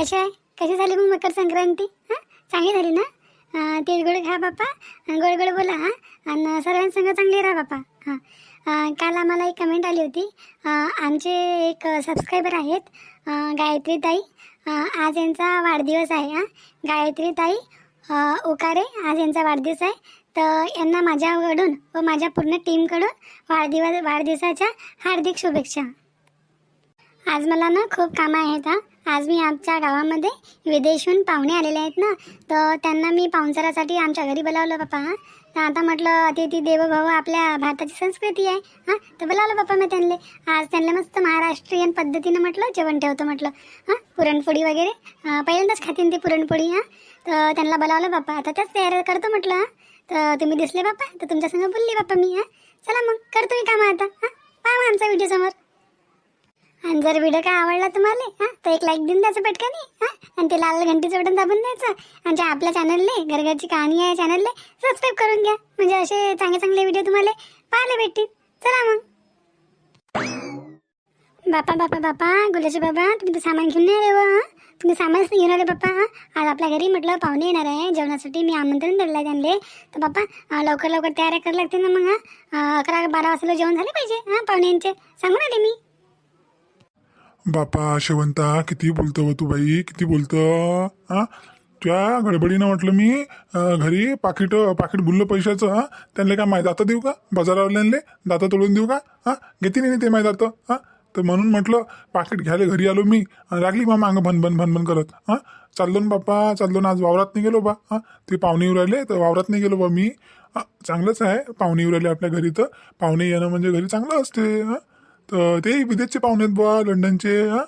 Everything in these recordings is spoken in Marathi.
कशा आहे? कशी झाली मग मकर संक्रांती? हां? चांगली झाली ना? तिळगुळ खा बाप्पा. गोळगोळ बोला हां? आणि सर्वांसंग चांगले राहा बाप्पा हां? काल आम्हाला एक कमेंट आली होती. आमचे एक सबस्क्रायबर आहेत गायत्री ताई आज यांचा वाढदिवस आहे हां? गायत्री ताई उकारे आज यांचा वाढदिवस आहे. तर यांना माझ्याकडून व माझ्या पूर्ण टीमकडून वाढदिवस वाढदिवसाच्या हार्दिक शुभेच्छा. आज मला ना खूप कामं आहेत हा. आज मी आमच्या गावामध्ये विदेशहून पाहुणे आलेले आहेत ना. तर त्यांना मी पाहुणचारासाठी आमच्या घरी बोलावलं बाप्पा हां. तर आता म्हटलं अतिथी देवो आपल्या भारताची संस्कृती आहे हां. तर बोलावलं बाप्पा मी त्यांना आज त्यांना मस्त महाराष्ट्रीयन पद्धतीनं म्हटलं जेवण ठेवतो म्हटलं हां. पुरणपोळी वगैरे. पहिल्यांदाच खातीन ते पुरणपोळी हां. तर त्यांना बोलावलं बाप्पा आता त्याच तयारी करतो म्हटलं हां. तर तुम्ही दिसले बाप्पा तर तुमच्यासंग बोलली बाप्पा मी हां. चला मग करतो मी कामं आता हां. पाहा आमचा व्हिडिओ समोर. आणि जर व्हिडिओ काय आवडला तुम्हाला हां तर एक लाईक देऊन द्यायचं पटकनी हां आणि ते लाल घंटीचं बटन दाबून द्यायचं. आणि जे आपल्या चॅनलले घरघरची कहाणी आहे चॅनलले सबस्क्राईब करून घ्या. म्हणजे असे चांगले चांगले व्हिडिओ तुम्हाला पाहायला भेटतील. चला मग. बापा बापा बापा गुलाचे बाबा तुम्ही तर सामान घेऊन नाही आले व, तुम्ही सामानच नाही घेऊन आले बाप्पा आज आपल्या घरी म्हटलं पाहुणे येणार आहे. जेवणासाठी मी आमंत्रण दिलं आहे त्यांना तर बाप्पा लवकर लवकर तयाऱ्या करायला लागते ना मग अकरा बारा वाजता जेवण झाले पाहिजे हां पाहुण्यांचे. सांगून आले मी. बापा शेवंता किती बोलतो व तू बाई किती बोलतो? हा तुझ्या गडबडीनं म्हटलं मी अं, घरी पाकिट पाकिट बुललं पैशाचं हा त्यांना काय माहीत? दाता देऊ का? बाजारावाल्यांले दाता तोडून देऊ का? हा घेते नाही ते माहीत दातं हा तर म्हणून म्हटलं पाकिट घ्यायला घरी आलो मी. आणि लागली मग अंग भन भन भन भन करत हा चाललो ना बाप्पा चाललो ना आज वावरात नाही गेलो बा हा ते पाहुणे येऊ राहिले तर वावरात नाही गेलो बा मी. चांगलंच आहे पाहुणे येऊ राहिले आपल्या घरी तर. पाहुणे येणं म्हणजे घरी चांगलं असते हा तर ते विदेशचे पाहुणे आहेत बुवा लंडनचे हा?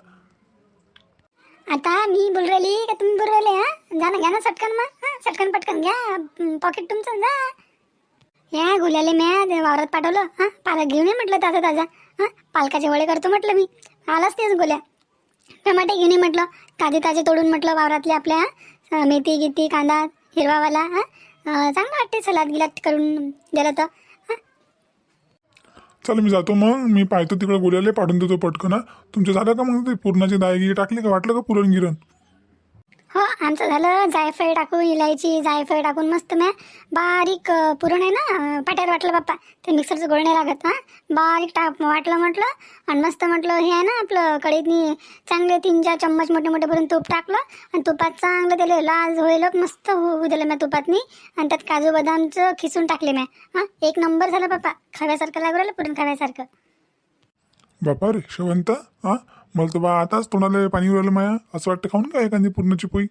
आता मी बोल राहिली का तुम्ही बोल राहिले हा? जा ना घ्या ना सटकन मग हा? सटकन पटकन घ्या पॉकेट तुमचं जा. या गुल्याले म्या वावरात पाठवलं हा? पालक घेऊन ये म्हटलं ताजा ताजा हा? पालकाचे वडे करतो म्हटलं मी. आलाच तेच गोल्या. टमाटे घेऊन ये म्हटलं ताजे ताजे तोडून म्हटलं वावरातले आपल्या हा, मेथी गिथी कांदा हिरवावाला हा? चांगलं वाटते सलाद गिलात करून दिलं तर. चल मी जातो मग. मी पाहतो तिकडे गोल्याले पाठवून देतो पटकन हा. तुमचं झालं का मग ते पूर्णाची दायगी टाकली का? वाटलं का पुरण गिरण हो आमचं झालं. जायफळ टाकून इलायची जायफळ टाकून मस्त मॅ बारीक पुरण आहे ना अं, पाट्यावर वाटलं बाप्पा. ते मिक्सरचं गोळ नाही लागत हां. बारीक टाक वाटलं म्हटलं आणि मस्त म्हटलं हे आहे ना आपलं कढईतनी चांगले तीन चार चम्मच मोठे मोठे भरून तूप टाकलं आणि तुपात चांगलं त्याला लाल होईल मस्त होऊ दिलं मॅ तुपातनी. आणि त्यात काजू बदामचं खिसून टाकले मॅ हां. एक नंबर झालं बाप्पा. खाव्यासारखं लागू राहिलं पुरण खाव्यासारखं. बापा रे शेवंत हां. मला तर बा आताच तोंडाला पाणी उरायलं माया. असं वाटतं खाऊन का एखादी पूर्णाची पोळी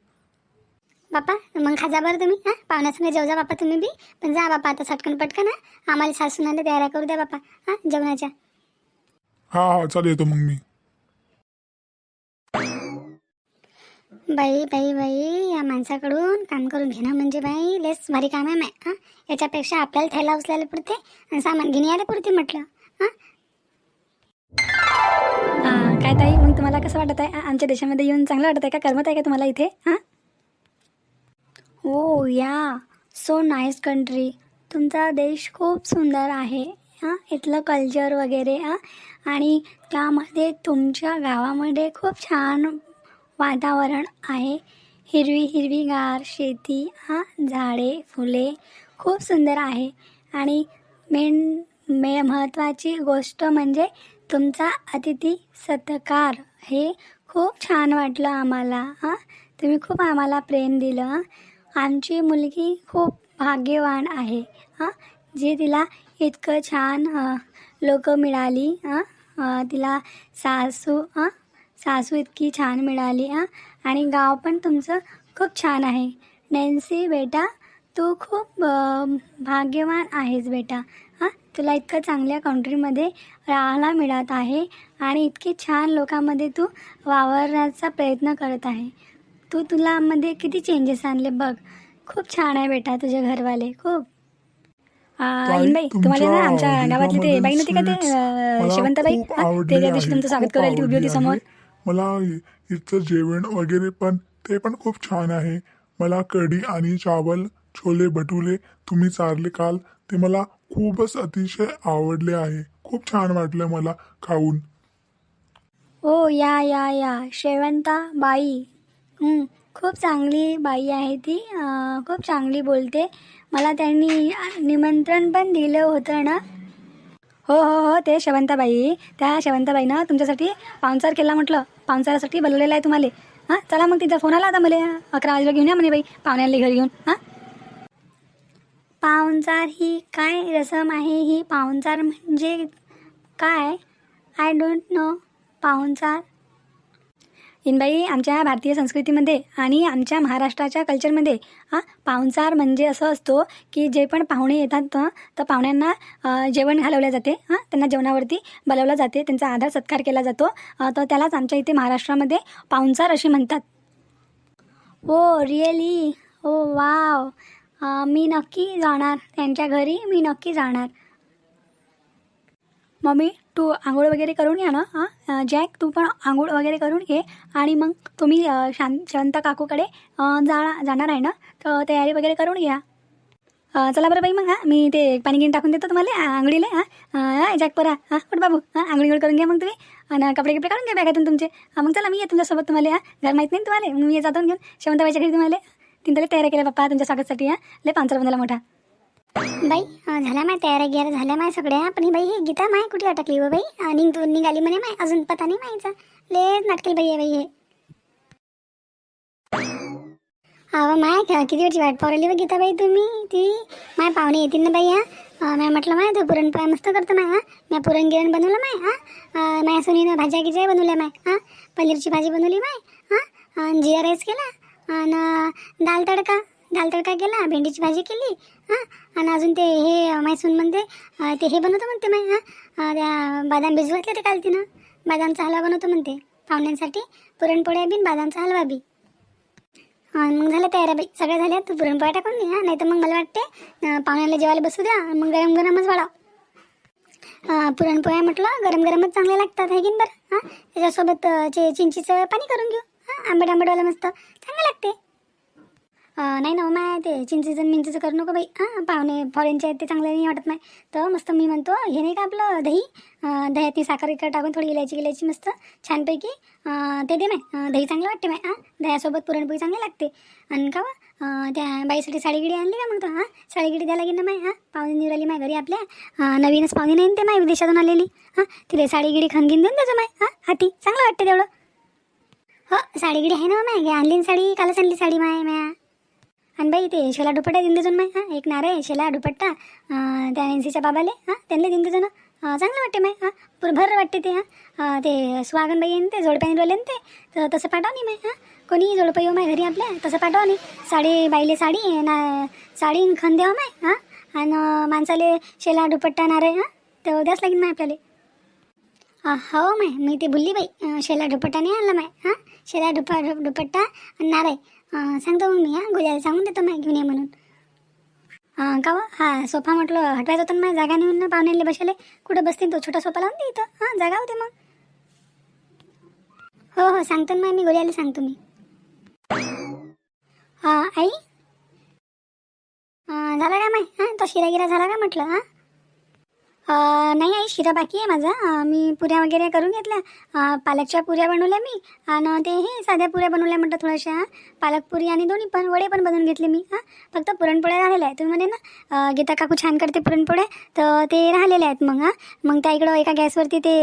बाप्पा मग खा जा बरं तुम्ही हां? पाहुण्यासंग जेव जा बाप्पा तुम्ही बी. पण जा बाप्पा आता सटकन पटकन हां? आम्हाला सासूनाने तयाऱ्या करू द्या बाप्पा हां? जेवणाच्या. हा हा चालेल येतो मग मी. बाई बाई बाई या माणसाकडून काम करून घेणं म्हणजे बाई लेस भारी काम आहे माय हां? याच्यापेक्षा आपल्याला थैला उचलायला पुरते आणि सामान घेणे यायला पुरते म्हटलं हां? काय ताई? मग तुम्हाला कसं वाटत आहे? आमच्या देशामध्ये येऊन चांगलं वाटत आहे का? करमत आहे का तुम्हाला इथे? हां? हो या. सो नाईस कंट्री तुमचा देश खूप सुंदर आहे. हां इथलं कल्चर वगैरे हां. आणि त्यामध्ये तुमच्या गावामध्ये खूप छान वातावरण आहे. हिरवी हिरवीगार शेती हां. झाडे फुले खूप सुंदर आहे. आणि मेन मे महत्त्वाची गोष्ट म्हणजे तुमचा अतिथी सत्कार. हे खूप छान वाटलं आम्हाला हां. तुम्ही खूप आम्हाला प्रेम दिलं आमची मुलगी खूप भाग्यवान आहे हां. जे तिला इतकं छान लोक मिळाली हां. तिला सासू हां. सासू इतकी छान मिळाली हां. आणि गाव पण तुमचं खूप छान आहे. नॅन्सी बेटा तू खूप भाग्यवान आहेस बेटा. हां तुला इतकं चांगल्या कंट्रीमध्ये राहायला मिळत आहे आणि इतकी छान लोकांमध्ये तू वावरण्याचा प्रयत्न करत आहे. तू तुला मध्ये किती चेंजेस आणले बघ. खूप छान आहे बेटा तुझे घरवाले. खूप. तुम्हाला ना आमच्या गावातली ते बाई नव्हती का ते शेवंताबाई? ते त्या दिवशी तुमचं स्वागत करायला ती उभी होती समोर. मला जेवण वगैरे पण ते पण खूप छान आहे. मला कढी आणि चावल छोले भटुरे तुम्ही चारले काल ते मला खूपच अतिशय आवडले आहे. खूप छान वाटलं मला खाऊन. ओ या या या. शेवंता बाई. हं, खूप चांगली बाई आहे ती. अं, खूप चांगली बोलते. मला त्यांनी निमंत्रण पण दिलं होतं ना. हो हो हो ते शेवंताबाई त्या शेवंताबाईनं तुमच्यासाठी पाहुणचार केला म्हटलं. पाहुणचारासाठी बोलवलेलं आहे तुम्हाला. हां चला मग तिचा फोन आला आता मला. अकरा वाजेला घेऊन या म्हणे बाई. पाहुण्याला घरी घेऊन. हां? पाहुणचार ही काय रसम आहे? ही पाहुणचार म्हणजे काय? आय डोंट नो पाहुणचार. इनबाई आमच्या भारतीय संस्कृतीमध्ये आणि आमच्या महाराष्ट्राच्या कल्चरमध्ये हां पाहुणचार म्हणजे असं असतो की जे पण पाहुणे येतात ना तर पाहुण्यांना जेवण घालवले जाते हां त्यांना जेवणावरती बोलवलं जाते त्यांचा आदर सत्कार केला जातो तर त्यालाच आमच्या इथे महाराष्ट्रामध्ये पाहुणचार असे म्हणतात. ओ रिअली ओ वाव मी नक्की जाणार. त्यांच्या घरी मी नक्की जाणार. मम्मी तू आंघोळ वगैरे करून घ्या ना. हां? जॅक तू पण आंघोळ वगैरे करून घे. आणि मग तुम्ही शां शांत काकूकडे जाणार जा जाणार आहे ना? तर तयारी वगैरे करून घ्या. चला बरं बाई मग हां? मी ते पाणी गिन टाकून देतो तुम्हाला आ, आंघोळीला हां? जॅक परा हां? कुठं बाबू हां? आंघोळी करून घ्या मग तुम्ही. आणि कपडे कपडे काढून घ्या बॅगातून तुमचे. मग चला मी या तुमच्यासोबत तुम्हाला हां? घर माहीत नाही तुम्हाला? मग मी जातो घेऊन. शेवंताबाईच्या घरी तुम्हाला. तीन तरी तयारी केल्या पप्पा तुमच्या स्वागतसाठी हां? लय पांचर बनवला मोठा. बाई झाल्या माय तयार गियाऱ्या झाल्या माय सगळ्या पण ही बाई ही गीता माय कुठे अटकली हो बाई? आणि निघ तू निघाली म्हणे माय अजून पता नाही मायचा. लय नाटकेल बाई आहे बाई हे. अहो माय किती वेळची वाट पावली बघ हो गीता बाई तुम्ही? ती माय पाहुणे येतील ना बाई हा? म्हटलं माय तू पुरणपोळ्या मस्त करतो माय हा? म्या पुरण गिरण बनवलं माय हा? अं, माया सुनीनं भाज्या गिज्या बनवल्या माय हा? पनीरची भाजी बनवली माय हा? आणि जिरा राईस केला? आणि दाल तडका. दाल तडका केला भेंडीची भाजी केली हां. आणि अजून ते हे मैसून म्हणते ते हे बनवतो म्हणते माय हां. त्या बदाम भिजू घातले ते काल तिनं. बदामचा हलवा बनवतो म्हणते पाहुण्यांसाठी. पुरणपोळ्या बीन बदामचा हलवा बी. मग झालं तयार बाई. सगळ्या झाल्या. तू पुरणपोळ्या टाकून दे हां. नाही तर मग मला वाटते पाहुण्याला जेवायला बसू द्या. मग गरम गरमच वाढव. पुरणपोळ्या म्हटलं गरम गरमच चांगल्या लागतात हे की बरं? हां. त्याच्यासोबत चे चिंचीचं पाणी करून घेऊ. हां. आंबट आंबटवाला मस्त. चांगलं नाही ना हो माय ते चिंचेचं मिंचेचं करू नको बाई. हां पाहुणे फॉरेनचे आहेत ते चांगलं नाही वाटत नाही तर मस्त मी म्हणतो हे नाही का आपलं दही? दह्यात दह्यातनी साखर इकडे टाकून थोडी इलायची गिलायची मस्त छानपैकी ते दे माय. दही चांगलं वाटते माय. हां दह्यासोबत पुरणपोळी चांगली लागते. आणि का त्या बाईसाठी साडीगिडी आणली का मग तो? हां साडीगिडी द्यायला लागेल ना माय. हां पाहुणे निवराली माय घरी आपल्या. नवीनच पाहुणे नाही ना ते माय विदेशातून आलेली. हां तिथे साडीगिडी खणगीन देऊन त्याचं माय. हां हाती. चांगलं वाटते तेवढं. हो साडीगिडी आहे ना माय. आणली ना साडी कालच आणली साडी माय म्या. आणि बाई ते शेला दुपट्टा देऊन देजो ना हां एक नारे शेला दुपट्टा. त्या एनसीच्या बाबाले हां त्यांना देऊन देजो ना. चांगलं वाटते माय हां. पुरभर वाटते ते हां. ते सुहागन बाई आहे ते जोडप्याने रोले ते. तर तसं पाठवा नाही माय हां. कोणी जोडपं येऊ माय घरी आपल्या तसं पाठवा नाही. साडी बाईले साडी ना साडी खन द्यावं माय हां. आणि माणसाले शेला दुपट्टा नारे हां तर द्यास लागेल माय आपल्याला. हो माय मी ते बोलली बाई. शेला दुपट्टा नाही आणला माय हां. शेला दुपा दुपट्टा आणि नाराय सांगतो मग मी हां गोल्याला सांगून देतो माय घेऊन ये म्हणून. का हा सोफा म्हटलं हटवायचा होता ना जागा नेऊन ना पाहुण्याला बसले कुठं बसतील तो छोटा सोफा लावून दे इथं. हां जागा होते मग. हो हो सांगतो ना मी गोल्याला सांगतो मी. हां आई? झाला का माय हां तो शिरा गिरा झाला का म्हटलं? हां? नाही आई शिरा बाकी आहे माझा. मी पुऱ्या वगैरे करून घेतल्या. पालकच्या पुऱ्या बनवल्या मी. आणि ते हे साध्या पुऱ्या बनवल्या म्हटलं थोड्याशा. पालक पुरी आणि दोन्ही पण वडे पण बनवून घेतले मी. हां फक्त पुरणपोळ्या राहिल्या आहेत. तुम्ही म्हणे ना गीता काकू छान करते पुरणपोळ्या तर ते राहिलेले आहेत मग हां. मग त्या इकडं एका गॅसवरती ते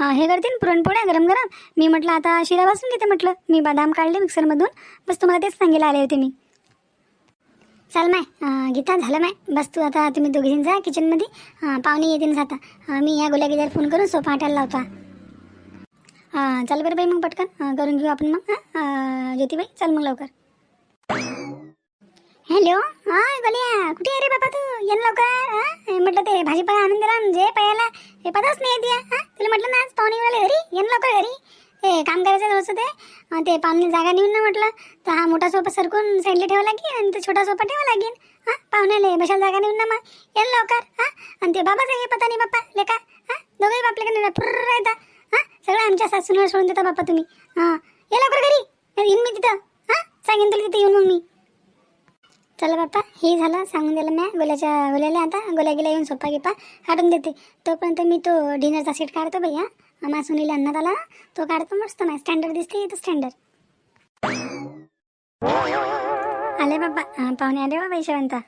हे करते ना पुरणपोळ्या गरम गरम. मी म्हटलं आता शिरा भाजून घेते म्हटलं. मी बदाम काढले मिक्सरमधून. बस तुम्हाला तेच सांगायला आले होते मी. चाल माय गीता झालं माय? बस तू आता तुम्ही दोघीजण जा किचनमध्ये पाहुणे येतील जाता मी या गुलागीदार फोन करून सोफा हटायला लावता. हां चाल बरं बाई मग पटकन. करून घेऊ आपण मग. हां चल मग लवकर. हॅलो? हां गलिया कुठे आहे रे बाबा तू? ये लवकर. हां म्हटलं ते भाजीपाला आणून दिला जे पहिला हे पदाच नाही येते हां तुला म्हटलं ना आज पाहुणे वाले घरी. ये लवकर घरी. ते काम करायचं होतं ते ते पाहुणे जागा नेऊन ना म्हटलं. तर हा मोठा सोफा सरकून साईडला ठेवा लागेल आणि तो छोटा सोफा ठेवा लागेल. हां पाहुण्याला बशाला जागा नेऊन ना मग. ये लवकर. हां आणि ते बाबा हे पता नाही बाप्पा लेका. हां दोघंही बापल्याकडे फुर्र राहता हां सगळं आमच्या सासूनवर सोडून देता बाप्पा तुम्ही. हां ये लवकर घरी. येईन मी तिथं. हां सांगेन तुला तिथे येऊन मग मी. चला बाप्पा हे झालं. सांगून दिलं मी गोल्याच्या गोल्याला आता. गोल्या गेला येऊन सोपा गिपा हटून देते. तोपर्यंत मी तो डिनरचा सेट काढतो बाई हा. आम्हा सुनील अन्नात आला ना, तो काढतो मस्त नाही. स्टँडर्ड दिसते येतो स्टँडर्ड आले बाबा. पाहुणे आले बाबा यशवंता.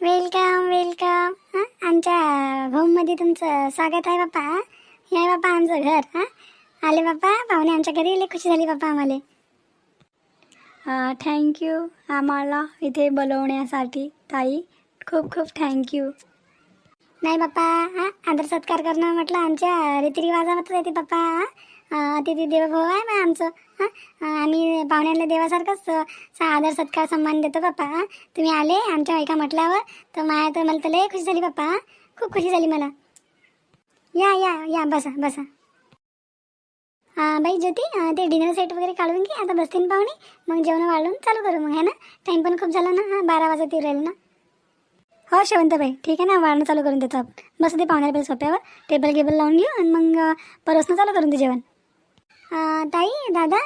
वेलकम वेलकम हां आमच्या होममध्ये तुमचं स्वागत आहे बाप्पा हे आहे आमचं घर. हां आले बाप्पा पाहुणे आमच्या घरी लई खुशी झाली बाप्पा आम्हाला. थँक्यू आम्हाला इथे बोलवण्यासाठी ताई खूप खूप थँक्यू नाही बाप्पा हा? आदर सत्कार करणं म्हटलं आमच्या रीतिरिवाजामध्येच येते बाप्पा हां? अतिथी देवभाव आहे मग आमचं हां? आम्ही पाहुण्यांना देवासारखंच आदर सत्कार सन्मान देतो बाप्पा हां? तुम्ही आले आमच्या एका म्हटल्यावर तर माया तर मला तर लय खुशी झाली बाप्पा खूप खुशी झाली मला. या या या बसा बसा. बाई ज्योती ते डिनर सेट वगैरे काढून घे आता बसतीन पाहुणे मग जेवण वाढून चालू करू मग है ना? टाईम पण खूप झाला ना हां? बारा वाजत राहील ना? हो शेवंतबाई. ठीक आहे ना वाढणं चालू करून देतो आपण. बस ते पाहुण्याला पहिले सोप्यावर टेबल गेबल लावून घेऊ आणि मग परसनं चालू करून दे जेवण. ताई दादा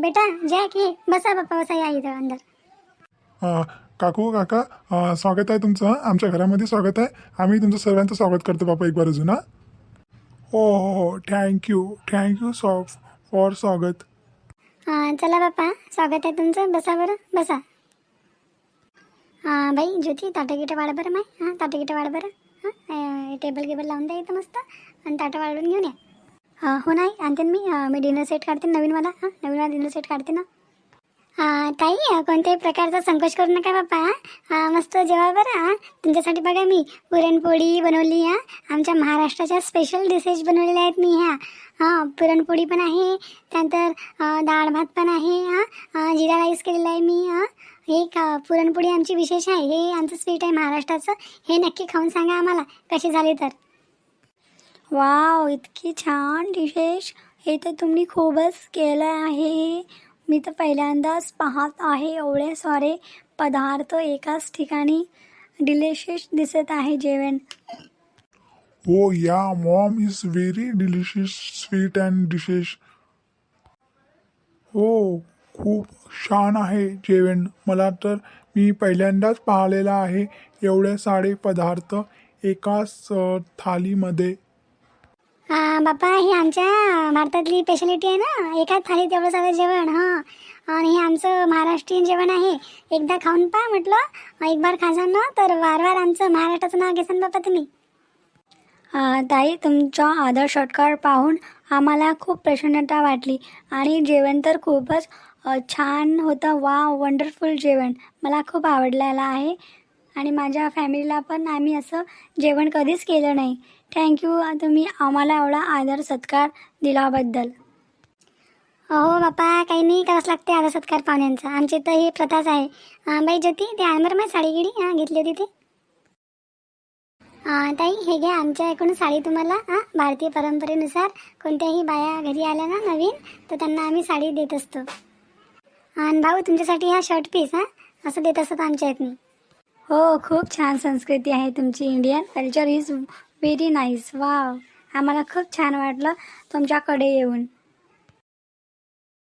बेटा जय की बसा बाप्पा बसा या इथं अंदर. अं, काकू काका अं, स्वागत आहे तुमचं हं? आमच्या घरामध्ये स्वागत आहे. आम्ही तुमचं सर्वांचं स्वागत करतो बापा एक बार अजून हा? हो हो हो. थँक्यू थँक्यू सॉ फॉर स्वागत. अं, चला बाप्पा स्वागत आहे तुमचं. बसा बरं बसा. हां बाई ज्योती ताटं गिटं वाढ बरं माय हां ताटं गिटं वाढ बरं हां टेबल गेबल लावून द्या इथं मस्त आणि ताटं वाढून घेऊन या हो नाही आणते मी मी डिनर सेट काढते नवीनवाला नवीन हां नवीनवाला डिनर सेट काढते ना ताई कोणत्याही प्रकारचा संकोच करू नका बाप्पा मस्त जेवा बरं हां तुमच्यासाठी बघा मी पुरणपोळी बनवली हां आमच्या महाराष्ट्राच्या स्पेशल डिशेस बनवलेल्या आहेत मी ह्या हां पुरणपोळी पण आहे त्यानंतर डाळ भात पण आहे हां जिरा राईस केलेला आहे मी हां हे का पुरणपोळी आमची विशेष आहे. हे आमचं स्वीट आहे महाराष्ट्राचं. हे नक्की खाऊन सांगा आम्हाला. कशी झाली तर? वाव इतकी छान डिशेस हे तर तुम्ही खूपच केलं आहे. मी तर पहिल्यांदाच पाहत आहे. एवढे सारे पदार्थ एकाच ठिकाणी डिलिशियस दिसत आहे जेवण. हो yeah mom is very delicious sweet and dishes हो खूप छान आहे जेवण. मला तर मी पहिल्यांदाच पाहिलेलं आहे एवढे सारे पदार्थ एकाच थालीमध्ये. हां बाप्पा ही आमच्या भारतातली स्पेशालिटी आहे ना? एकाच थालीत एवढं सारं जेवण हां. आणि हे आमचं महाराष्ट्रीयन जेवण आहे. एकदा खाऊन पहा म्हटलं एक बार खासान ना तर वार वार आमचं महाराष्ट्राचं नाव घेसान बाप्पा तुम्ही. आ, ताई तुमचा आदर सत्कार पाहून आम्हाला खूप प्रसन्नता वाटली. आणि जेवण तर खूपच छान होतं. वा वंडरफुल जेवण. मला खूप आवडलेलं आहे. आणि माझ्या फॅमिलीला पण आम्ही असं जेवण कधीच केलं नाही. थँक्यू तुम्ही आम्हाला एवढा आदर सत्कार दिल्याबद्दल. अहो बाप्पा काही नाही. करावंच लागते आदर सत्कार पाहुण्यांचा. आमची तर ही प्रथाच आहे. बाई ज्योती ते आण बरं साडी गिडी हां घेतली होती ती. ताई हे घ्या. आमच्या इकडून साडी तुम्हाला हां भारतीय परंपरेनुसार कोणत्याही बाया घरी आल्या ना नवीन तर त्यांना आम्ही साडी देत असतो. आणि भाऊ तुमच्यासाठी हा शर्ट पीस हां? असं देत असतात आमच्या इथनी हो खूप छान संस्कृती आहे तुमची Indian culture is very nice wow आम्हाला खूप छान वाटलं तुमच्याकडे येऊन.